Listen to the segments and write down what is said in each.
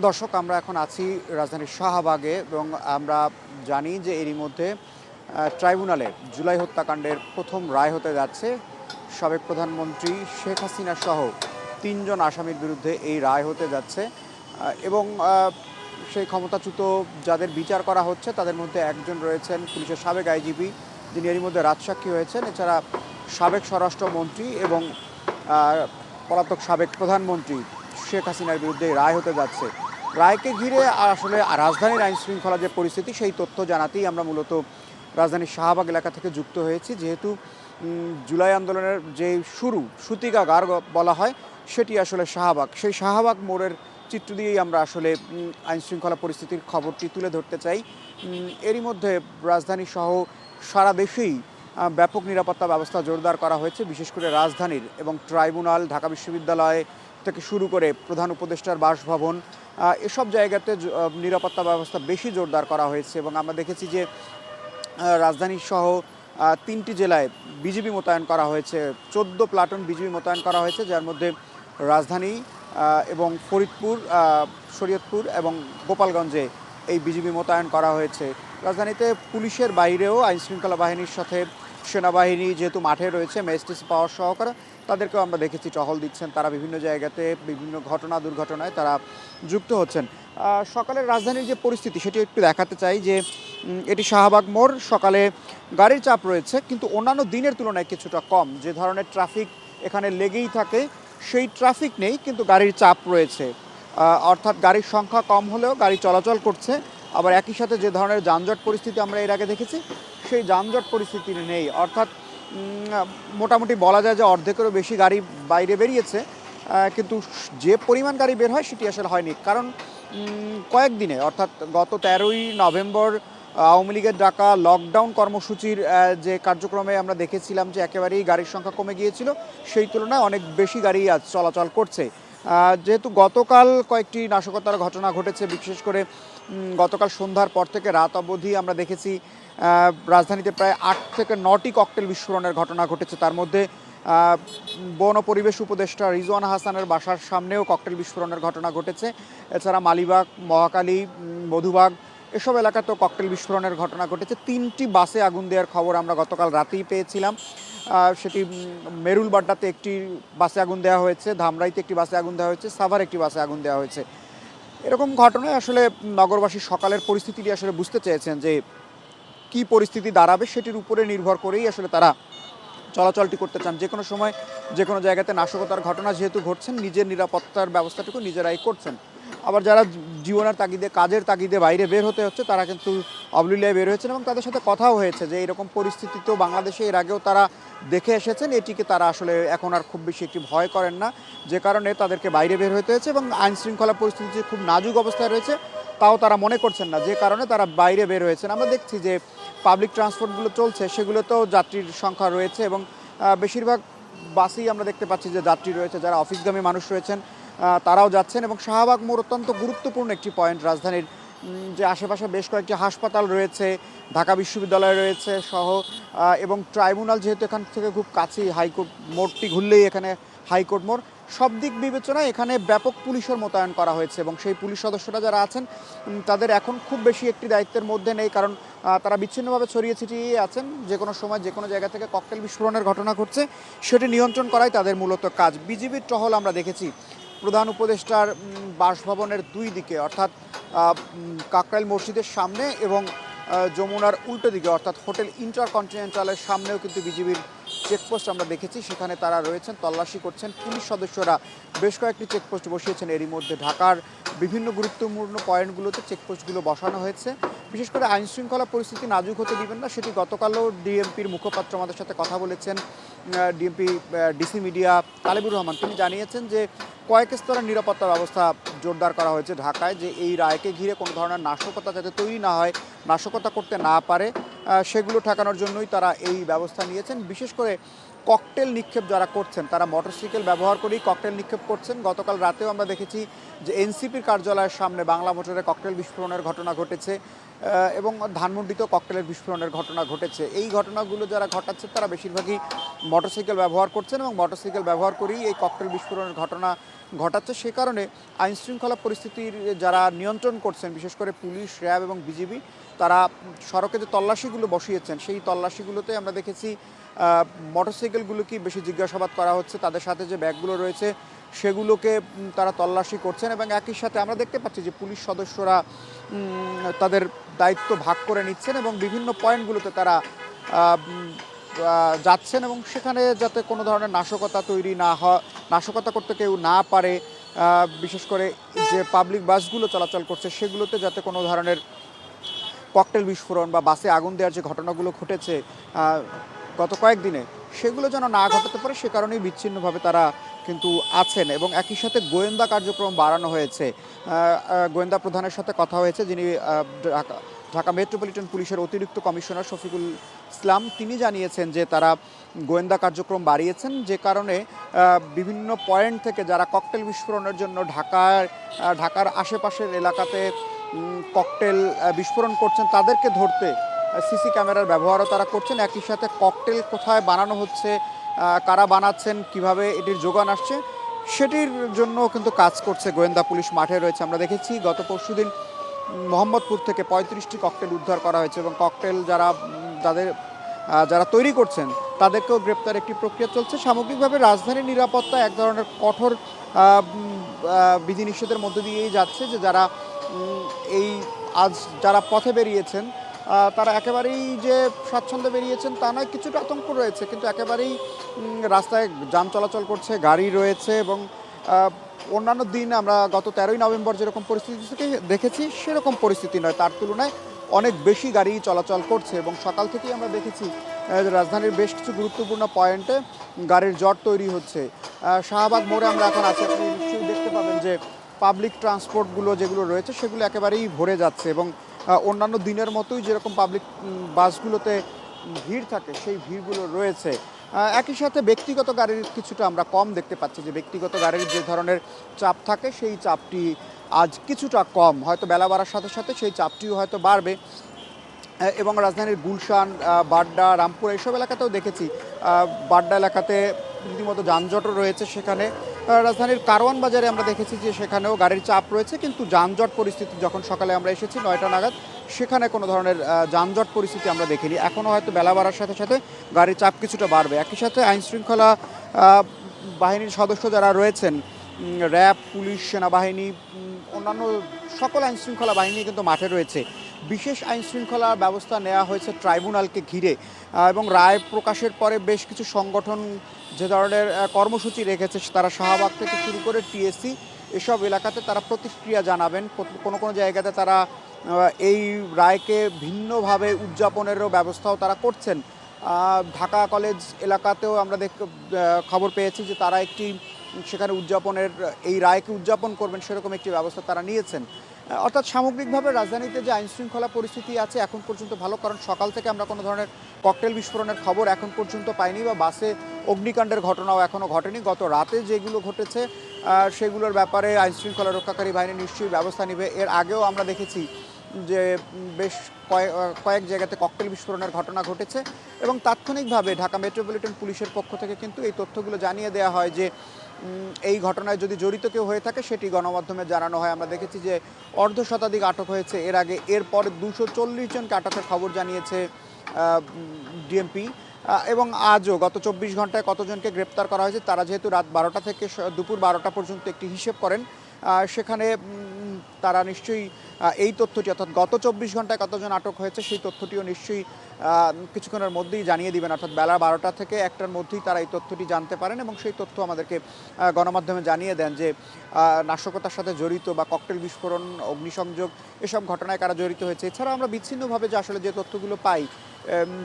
দর্শক, আমরা এখন আছি রাজধানীর শাহবাগে এবং আমরা জানি যে এরই মধ্যে ট্রাইব্যুনালে জুলাই হত্যাকাণ্ডের প্রথম রায় হতে যাচ্ছে। সাবেক প্রধানমন্ত্রী শেখ হাসিনা সহ তিনজন আসামির বিরুদ্ধে এই রায় হতে যাচ্ছে। এবং সেই ক্ষমতাচ্যুত যাদের বিচার করা হচ্ছে, তাদের মধ্যে একজন রয়েছেন পুলিশের সাবেক আইজিপি যিনি এরই মধ্যে রাজসাক্ষী হয়েছেন। এছাড়া সাবেক স্বরাষ্ট্রমন্ত্রী এবং পলাতক সাবেক প্রধানমন্ত্রী শেখ হাসিনার বিরুদ্ধে রায় হতে যাচ্ছে। রায়কে ঘিরে আসলে রাজধানীর আইন শৃঙ্খলা যে পরিস্থিতি, সেই তথ্য জানাতেই আমরা মূলত রাজধানীর শাহবাগ এলাকা থেকে যুক্ত হয়েছি। যেহেতু জুলাই আন্দোলনের যে শুরু সুতিকাগার বলা হয়, সেটি আসলে শাহবাগ। সেই শাহবাগ মোড়ের চিত্র দিয়েই আমরা আসলে আইন শৃঙ্খলা পরিস্থিতির খবরটি তুলে ধরতে চাই। এরই মধ্যে রাজধানী সহ সারা দেশেই ব্যাপক নিরাপত্তা ব্যবস্থা জোরদার করা হয়েছে, বিশেষ করে রাজধানীর এবং ট্রাইব্যুনাল, ঢাকা বিশ্ববিদ্যালয় থেকে শুরু করে প্রধান উপদেষ্টার বাসভবন এসব জায়গাতে নিরাপত্তা ব্যবস্থা বেশি জোরদার করা হয়েছে এবং আমরা দেখেছি যে রাজধানী সহ তিনটি জেলায় বিজিবি মোতায়েন করা হয়েছে, চোদ্দ প্লাটুন বিজিবি মোতায়েন করা হয়েছে, যার মধ্যে রাজধানী এবং ফরিদপুর শরীয়তপুর এবং গোপালগঞ্জে এই বিজিবি মোতায়েন করা হয়েছে। রাজধানীতে পুলিশের বাইরেও আইন শৃঙ্খলা বাহিনীর সাথে সেনাবাহিনী যেহেতু মাঠে রয়েছে, ম্যাজিস্ট্রেসি পাওয়ার সহকারে তাদেরকেও আমরা দেখেছি, টহল দিচ্ছেন, তারা বিভিন্ন জায়গাতে বিভিন্ন ঘটনা, দুর্ঘটনায় তারা যুক্ত হচ্ছেন। সকালের রাজধানীর যে পরিস্থিতি, সেটি একটু দেখাতে চাই যে এটি শাহবাগ মোড়, সকালে গাড়ির চাপ রয়েছে, কিন্তু অন্যান্য দিনের তুলনায় কিছুটা কম। যে ধরনের ট্রাফিক এখানে লেগেই থাকে, সেই ট্রাফিক নেই, কিন্তু গাড়ির চাপ রয়েছে। অর্থাৎ গাড়ির সংখ্যা কম হলেও গাড়ি চলাচল করছে, আবার একই সাথে যে ধরনের যানজট পরিস্থিতি আমরা এর আগে দেখেছি, সেই যানজট পরিস্থিতি নেই। অর্থাৎ মোটামুটি বলা যায় যে অর্ধেকেরও বেশি গাড়ি বাইরে বেরিয়েছে। কিন্তু যে পরিমাণ গাড়ি বের হয় সেটি আসলে হয়নি। কারণ কয়েকদিনে, অর্থাৎ গত তেরোই নভেম্বর আওয়ামী লীগের ডাকা লকডাউন কর্মসূচির যে কার্যক্রমে আমরা দেখেছিলাম যে একেবারেই গাড়ির সংখ্যা কমে গিয়েছিল, সেই তুলনায় অনেক বেশি গাড়ি আজ চলাচল করছে। যেহেতু গতকাল কয়েকটি নাশকতার ঘটনা ঘটেছে, বিশেষ করে গতকাল সন্ধ্যার পর থেকে রাত অবধি আমরা দেখেছি রাজধানীতে প্রায় আট থেকে নটি ককটেল বিস্ফোরণের ঘটনা ঘটেছে। তার মধ্যে বন পরিবেশ উপদেষ্টা রিজওয়ান হাসানের বাসার সামনেও ককটেল বিস্ফোরণের ঘটনা ঘটেছে। এছাড়া মালিবাগ, মহাকালী মধুবাগ, এসব এলাকাতেও ককটেল বিস্ফোরণের ঘটনা ঘটেছে। তিনটি বাসে আগুন দেওয়ার খবর আমরা গতকাল রাতেই পেয়েছিলাম। সেটি মেরুলবাড্ডাতে একটি বাসে আগুন দেওয়া হয়েছে, ধামরাইতে একটি বাসে আগুন দেওয়া হয়েছে, সাভার একটি বাসে আগুন দেওয়া হয়েছে। এরকম ঘটনায় আসলে নগরবাসী সকালের পরিস্থিতিটি আসলে বুঝতে চেয়েছেন যে কি পরিস্থিতি দাঁড়াবে সেটির উপরে নির্ভর করেই আসলে তারা চলাচলটি করতে চান। যে কোনো সময় যে কোনো জায়গাতে নাশকতার ঘটনা যেহেতু ঘটছেন, নিজের নিরাপত্তার ব্যবস্থাটুকু নিজেরাই করছেন। আবার যারা জীবনের তাগিদে, কাজের তাগিদে বাইরে বের হতে হচ্ছে, তারা কিন্তু অবলীলায় বের হয়েছেন এবং তাদের সাথে কথাও হয়েছে যে এরকম পরিস্থিতি তো বাংলাদেশে এর আগেও তারা দেখে এসেছেন, এটিকে তারা আসলে এখন আর খুব বেশি একটি ভয় করেন না। যে কারণে তাদেরকে বাইরে বের হতে হয়েছে এবং আইন শৃঙ্খলা পরিস্থিতি যে খুব নাজুক অবস্থায় রয়েছে, তাও তারা মনে করছেন না। যে কারণে তারা বাইরে বের হয়েছেন। আমরা দেখছি যে পাবলিক ট্রান্সপোর্টগুলো চলছে, সেগুলোতেও যাত্রীর সংখ্যা রয়েছে এবং বেশিরভাগ বাসেই আমরা দেখতে পাচ্ছি যে যাত্রী রয়েছে, যারা অফিসগামী মানুষ রয়েছেন তারাও যাচ্ছেন এবং শাহবাগ মোড় অত্যন্ত গুরুত্বপূর্ণ একটি পয়েন্ট রাজধানীর যে আশেপাশে বেশ কয়েকটি হাসপাতাল রয়েছে, ঢাকা বিশ্ববিদ্যালয় রয়েছে সহ এবং ট্রাইব্যুনাল যেহেতু এখান থেকে খুব কাছেই হাইকোর্ট মোড়টি ঘুরলেই এখানে হাইকোর্ট মোড় সব দিক বিবেচনায় এখানে ব্যাপক পুলিশের মোতায়েন করা হয়েছে এবং সেই পুলিশ সদস্যরা যারা আছেন তাদের এখন খুব বেশি একটি দায়িত্বের মধ্যে নেই কারণ তারা বিচ্ছিন্নভাবে ছড়িয়ে ছিটিয়ে আছেন। যে কোনো সময় যে কোনো জায়গা থেকে ককটেল বিস্ফোরণের ঘটনা ঘটছে, সেটি নিয়ন্ত্রণ করাই তাদের মূলত কাজ। বিজিবির টহল আমরা দেখেছি, প্রধান উপদেষ্টার বাসভবনের দুই দিকে, অর্থাৎ কাকরাইল মসজিদের সামনে এবং যমুনার উল্টো দিকে, অর্থাৎ হোটেল ইন্টারকন্টিনেন্টালের সামনেও কিন্তু বিজিবির চেকপোস্ট আমরা দেখেছি। সেখানে তারা রয়েছেন, তল্লাশি করছেন পুলিশ সদস্যরা। বেশ কয়েকটি চেকপোস্ট বসিয়েছেন এরই মধ্যে। ঢাকার বিভিন্ন গুরুত্বপূর্ণ পয়েন্টগুলোতে চেকপোস্টগুলো বসানো হয়েছে। বিশেষ করে আইন শৃঙ্খলা পরিস্থিতি নাজুক হতে দিবেন না, সেটি গতকালও ডিএমপির মুখপাত্র আমাদের সাথে কথা বলেছেন। DMP DC media Talebur Rahman. তিনি জানিয়েছেন যে কয়েক স্তরের নিরাপত্তা ব্যবস্থা জোরদার করা হয়েছে ঢাকায় যে এই রায়কে ঘিরে কোনো ধরনের নাশকতা যাতে তৈরি না হয়, নাশকতা করতে না পারে সেগুলো ঠেকানোর জন্যই তারা এই ব্যবস্থা নিয়েছেন। বিশেষ করে ককটেল নিক্ষেপ যারা করছেন, তারা মোটরসাইকেল ব্যবহার করেই ককটেল নিক্ষেপ করছেন। গতকাল রাতেও আমরা দেখেছি যে এনসিপির কার্যালয়ের সামনে বাংলা মোটরে ককটেল বিস্ফোরণের ঘটনা ঘটেছে এবং ধানমন্ডিতেও ককটেলের বিস্ফোরণের ঘটনা ঘটেছে। এই ঘটনাগুলো যারা ঘটাচ্ছে, তারা বেশিরভাগই মোটরসাইকেল ব্যবহার করছেন এবং মোটরসাইকেল ব্যবহার করেই এই ককটেল বিস্ফোরণের ঘটনা ঘটাচ্ছে সে কারণে আইন শৃঙ্খলা পরিস্থিতির যারা নিয়ন্ত্রণ করছেন, বিশেষ করে পুলিশ, র্যাব এবং বিজিবি, তারা সড়কে যে তল্লাশিগুলো বসিয়েছেন, সেই তল্লাশিগুলোতে আমরা দেখেছি মোটরসাইকেলগুলোকে বেশি জিজ্ঞাসাবাদ করা হচ্ছে, তাদের সাথে যে ব্যাগগুলো রয়েছে, সেগুলোকে তারা তল্লাশি করছেন এবং একই সাথে আমরা দেখতে পাচ্ছি যে পুলিশ সদস্যরা তাদের দায়িত্ব ভাগ করে নিচ্ছেন এবং বিভিন্ন পয়েন্টগুলোতে তারা যাচ্ছেন এবং সেখানে যাতে কোনো ধরনের নাশকতা তৈরি না হয় নাশকতা করতে কেউ না পারে বিশেষ করে যে পাবলিক বাসগুলো চলাচল করছে সেগুলোতে যাতে কোনো ধরনের ককটেল বিস্ফোরণ বা বাসে আগুন দেওয়ার যে ঘটনাগুলো ঘটেছে গত কয়েকদিনে সেগুলো যেন না ঘটাতে পারে সে কারণেই বিচ্ছিন্নভাবে তারা কিন্তু আছেন এবং একই সাথে গোয়েন্দা কার্যক্রম বাড়ানো হয়েছে। গোয়েন্দা প্রধানের সাথে কথা হয়েছে যিনি ঢাকা মেট্রোপলিটন পুলিশের অতিরিক্ত কমিশনার শফিকুল ইসলাম, তিনি জানিয়েছেন যে তারা গোয়েন্দা কার্যক্রম বাড়িয়েছেন, যে কারণে বিভিন্ন পয়েন্ট থেকে যারা ককটেল বিস্ফোরণের জন্য ঢাকার ঢাকার আশেপাশের এলাকাতে ককটেল বিস্ফোরণ করছেন, তাদেরকে ধরতে সিসি ক্যামেরার ব্যবহারও তারা করছেন। একই সাথে ককটেল কোথায় বানানো হচ্ছে কারা বানাচ্ছেন, কীভাবে এটির যোগান আসছে, সেটির জন্য কিন্তু কাজ করছে গোয়েন্দা পুলিশ মাঠে রয়েছে। আমরা দেখেছি, গত পরশুদিন মোহাম্মদপুর থেকে পঁয়ত্রিশটি ককটেল উদ্ধার করা হয়েছে এবং ককটেল যারা, যাদের যারা তৈরি করছেন, তাদেরকেও গ্রেপ্তার একটি প্রক্রিয়া চলছে। সামগ্রিকভাবে রাজধানীর নিরাপত্তা এক ধরনের কঠোর বিধিনিষেধের মধ্য দিয়েই যাচ্ছে যে যারা এই আজ যারা পথে বেরিয়েছেন তারা একেবারেই যে স্বাচ্ছন্দ্যে বেরিয়েছেন তা নয়, কিছুটা আতঙ্ক রয়েছে। কিন্তু একেবারেই রাস্তায় যান চলাচল করছে, গাড়ি রয়েছে এবং অন্যান্য দিন আমরা গত তেরোই নভেম্বর যেরকম পরিস্থিতি থেকে দেখেছি, সেরকম পরিস্থিতি নয়। তার তুলনায় অনেক বেশি গাড়ি চলাচল করছে এবং সকাল থেকেই আমরা দেখেছি রাজধানীর বেশ কিছু গুরুত্বপূর্ণ পয়েন্টে গাড়ির জট তৈরি হচ্ছে। শাহবাগ মোড়ে আমরা এখন আছি, আপনি নিশ্চয়ই দেখতে পাবেন যে পাবলিক ট্রান্সপোর্টগুলো যেগুলো রয়েছে, সেগুলো একেবারেই ভরে যাচ্ছে এবং অন্যান্য দিনের মতোই যেরকম পাবলিক বাসগুলোতে ভিড় থাকে, সেই ভিড়গুলো রয়েছে। একই সাথে ব্যক্তিগত গাড়ির কিছুটা আমরা কম দেখতে পাচ্ছি, যে ব্যক্তিগত গাড়ির যে ধরনের চাপ থাকে, সেই চাপটি আজ কিছুটা কম। হয়তো বেলা বাড়ার সাথে সাথে সেই চাপটিও হয়তো বাড়বে। এবং রাজধানীর গুলশান বাড্ডা, রামপুর এইসব এলাকাতেও দেখেছি বাড্ডা এলাকাতে রীতিমতো যানজটও রয়েছে সেখানে। রাজধানীর কারওয়ান বাজারে আমরা দেখেছি যে সেখানেও গাড়ির চাপ রয়েছে, কিন্তু যানজট পরিস্থিতি যখন সকালে আমরা এসেছি, নয়টা নাগাদ সেখানে কোনো ধরনের যানজট পরিস্থিতি আমরা দেখিনি। এখনও হয়তো বেলা বাড়ার সাথে সাথে গাড়ির চাপ কিছুটা বাড়বে। একই সাথে আইন শৃঙ্খলা বাহিনীর সদস্য যারা রয়েছেন র্যাব, পুলিশ, সেনাবাহিনী অন্যান্য সকল আইন শৃঙ্খলা বাহিনী কিন্তু মাঠে রয়েছে। বিশেষ আইন শৃঙ্খলা ব্যবস্থা নেওয়া হয়েছে ট্রাইব্যুনালকে ঘিরে এবং রায় প্রকাশের পরে বেশ কিছু সংগঠন যে ধরনের কর্মসূচি রেখেছে, তারা শাহবাগ থেকে শুরু করে টিএসসি এসব এলাকাতে তারা প্রতিক্রিয়া জানাবেন। কোনো কোনো জায়গাতে তারা এই রায়কে ভিন্নভাবে উদযাপনেরও ব্যবস্থাও তারা করছেন। ঢাকা কলেজ এলাকাতেও আমরা দেখ খবর পেয়েছি যে তারা একটি, সেখানে উদযাপনের, এই রায়কে উদযাপন করবেন সেরকম একটি ব্যবস্থা তারা নিয়েছেন। অর্থাৎ সামগ্রিকভাবে রাজধানীতে যে আইন শৃঙ্খলা পরিস্থিতি আছে এখন পর্যন্ত ভালো, কারণ সকাল থেকে আমরা কোনো ধরনের ককটেল বিস্ফোরণের খবর এখন পর্যন্ত পাইনি বা বাসে অগ্নিকাণ্ডের ঘটনাও এখনও ঘটেনি। গত রাতে যেগুলো ঘটেছে সেগুলোর ব্যাপারে আইন শৃঙ্খলা রক্ষাকারী বাহিনী নিশ্চয়ই ব্যবস্থা নেবে। এর আগেও আমরা দেখেছি যে বেশ কয়েক জায়গাতে ককটেল বিস্ফোরণের ঘটনা ঘটেছে এবং তাৎক্ষণিকভাবে ঢাকা মেট্রোপলিটন পুলিশের পক্ষ থেকে কিন্তু এই তথ্যগুলো জানিয়ে দেওয়া হয় যে এই ঘটনায় যদি জড়িত কেউ হয়ে থাকে, সেটি গণমাধ্যমে জানানো হয়। আমরা দেখেছি যে অর্ধ শতাধিক আটক হয়েছে। এর আগে এরপর দুশো চল্লিশ জনকে আটকের খবর জানিয়েছে ডিএমপি। এবং আজও গত চব্বিশ ঘন্টায় কতজনকে গ্রেপ্তার করা হয়েছে, তারা যেহেতু রাত বারোটা থেকে দুপুর বারোটা পর্যন্ত একটি হিসেব করেন সেখানে তারা নিশ্চয়ই এই তথ্যটি, অর্থাৎ গত চব্বিশ ঘন্টায় কতজন আটক হয়েছে, সেই তথ্যটিও নিশ্চয়ই কিছুক্ষণের মধ্যেই জানিয়ে দিবেন। অর্থাৎ বেলা বারোটা থেকে একটার মধ্যেই তারা এই তথ্যটি জানতে পারেন এবং সেই তথ্য আমাদেরকে গণমাধ্যমে জানিয়ে দেন যে নাশকতার সাথে জড়িত বা ককটেল বিস্ফোরণ, অগ্নিসংযোগ, এসব ঘটনায় কারা জড়িত হয়েছে। এছাড়াও আমরা বিচ্ছিন্নভাবে যে আসলে যে তথ্যগুলো পাই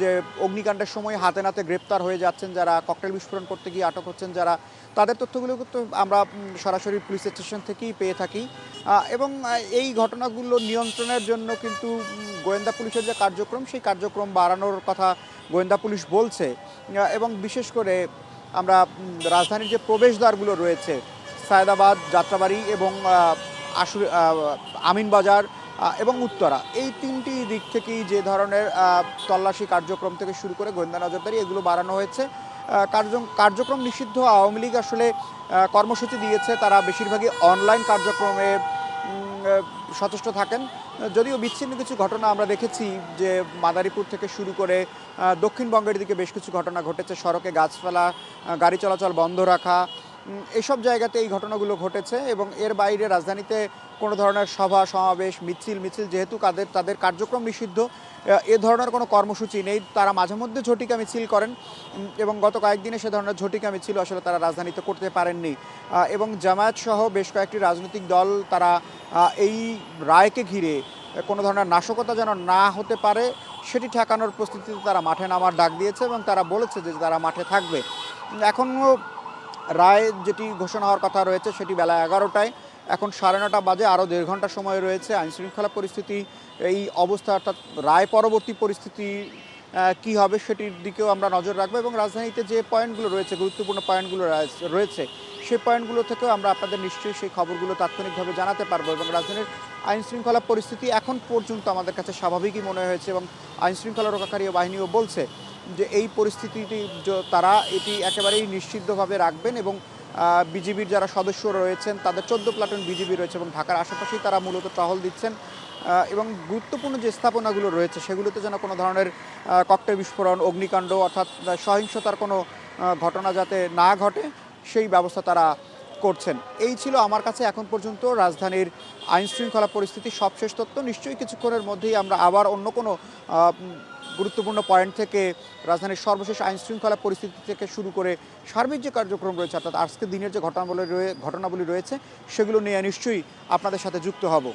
যে অগ্নিকাণ্ডের সময় হাতে নাতে গ্রেপ্তার হয়ে যাচ্ছেন যারা, ককটেল বিস্ফোরণ করতে গিয়ে আটক হচ্ছেন যারা, তাদের তথ্যগুলো কিন্তু আমরা সরাসরি পুলিশ স্টেশন থেকেই পেয়ে থাকি। এবং এই ঘটনাগুলো নিয়ন্ত্রণের জন্য কিন্তু গোয়েন্দা পুলিশের যে কার্যক্রম, সেই কার্যক্রম বাড়ানোর কথা গোয়েন্দা পুলিশ বলছে। এবং বিশেষ করে আমরা রাজধানীর যে প্রবেশদ্বারগুলো রয়েছে, সায়দাবাদ, যাত্রাবাড়ি এবং আশুর আমিনবাজার এবং উত্তরা। এই তিনটি দিক থেকেই যে ধরনের তল্লাশি কার্যক্রম থেকে শুরু করে গোয়েন্দা নজরদারি এগুলো বাড়ানো হয়েছে। কার্য- কার্যক্রম নিষিদ্ধ আওয়ামী লীগ আসলে কর্মসূচি দিয়েছে। তারা বেশিরভাগই অনলাইন কার্যক্রমে সচেষ্ট থাকেন। যদিও বিচ্ছিন্ন কিছু ঘটনা আমরা দেখেছি যে মাদারীপুর থেকে শুরু করে দক্ষিণবঙ্গের দিকে বেশ কিছু ঘটনা ঘটেছে। সড়কে গাছ ফেলা গাড়ি চলাচল বন্ধ রাখা এসব জায়গাতে এই ঘটনাগুলো ঘটেছে এবং এর বাইরে রাজধানীতে কোনো ধরনের সভা, সমাবেশ, মিছিল মিছিল যেহেতু তাদের তাদের কার্যক্রম নিষিদ্ধ এ ধরনের কোনো কর্মসূচি নেই। তারা মাঝে মধ্যে ঝটিকা মিছিল করেন এবং গত কয়েকদিনে সে ধরনের ঝটিকা মিছিল আসলে তারা রাজধানীতে করতে পারেননি। এবং জামায়াত সহ বেশ কয়েকটি রাজনৈতিক দল তারা এই রায়কে ঘিরে কোনো ধরনের নাশকতা যেন না হতে পারে, সেটি ঠেকানোর প্রস্তুতিতে তারা মাঠে নামার ডাক দিয়েছে এবং তারা বলেছে যে তারা মাঠে থাকবে। এখনও রায় যেটি ঘোষণা হওয়ার কথা রয়েছে সেটি বেলা এগারোটায়। এখন সাড়ে নটা বাজে, আরও দেড় ঘণ্টা সময় রয়েছে। আইনশৃঙ্খলা পরিস্থিতি, এই অবস্থা অর্থাৎ রায় পরবর্তী পরিস্থিতি কি হবে সেটির দিকেও আমরা নজর রাখব এবং রাজধানীতে যে পয়েন্টগুলো রয়েছে, গুরুত্বপূর্ণ পয়েন্টগুলো রয়েছে সেই পয়েন্টগুলো থেকেও আমরা আপনাদের নিশ্চয়ই সেই খবরগুলো তাৎক্ষণিকভাবে জানাতে পারব এবং রাজধানীর আইন শৃঙ্খলা পরিস্থিতি এখন পর্যন্ত আমাদের কাছে স্বাভাবিকই মনে হয়েছে এবং আইন শৃঙ্খলা রক্ষাকারী বাহিনীও বলছে যে এই পরিস্থিতিটি তারা এটি একেবারেই নিশ্চিদ্ধভাবে রাখবেন এবং বিজিবির যারা সদস্য রয়েছেন, তাদের চোদ্দ প্লাটুন বিজিবি রয়েছে এবং ঢাকার আশেপাশেই তারা মূলত টহল দিচ্ছেন। এবং গুরুত্বপূর্ণ যে স্থাপনাগুলো রয়েছে, সেগুলোতে যেন কোনো ধরনের ককটেল বিস্ফোরণ, অগ্নিকাণ্ড অর্থাৎ সহিংসতার কোনো ঘটনা যাতে না ঘটে, সেই ব্যবস্থা তারা করছেন। এই ছিল আমার কাছে এখন পর্যন্ত রাজধানীর আইন শৃঙ্খলা পরিস্থিতি সবশেষ তথ্য। নিশ্চয়ই কিছুক্ষণের মধ্যেই আমরা আবার অন্য কোনো গুরুত্বপূর্ণ পয়েন্ট থেকে রাজধানীর সর্বশেষ আইন শৃঙ্খলা পরিস্থিতি থেকে শুরু করে সার্বিক যে কার্যক্রম রয়েছে, অর্থাৎ আজকের দিনের যে ঘটনাবলী রয়ে, ঘটনাবলী রয়েছে, সেগুলো নিয়ে নিশ্চয়ই আপনাদের সাথে যুক্ত হব।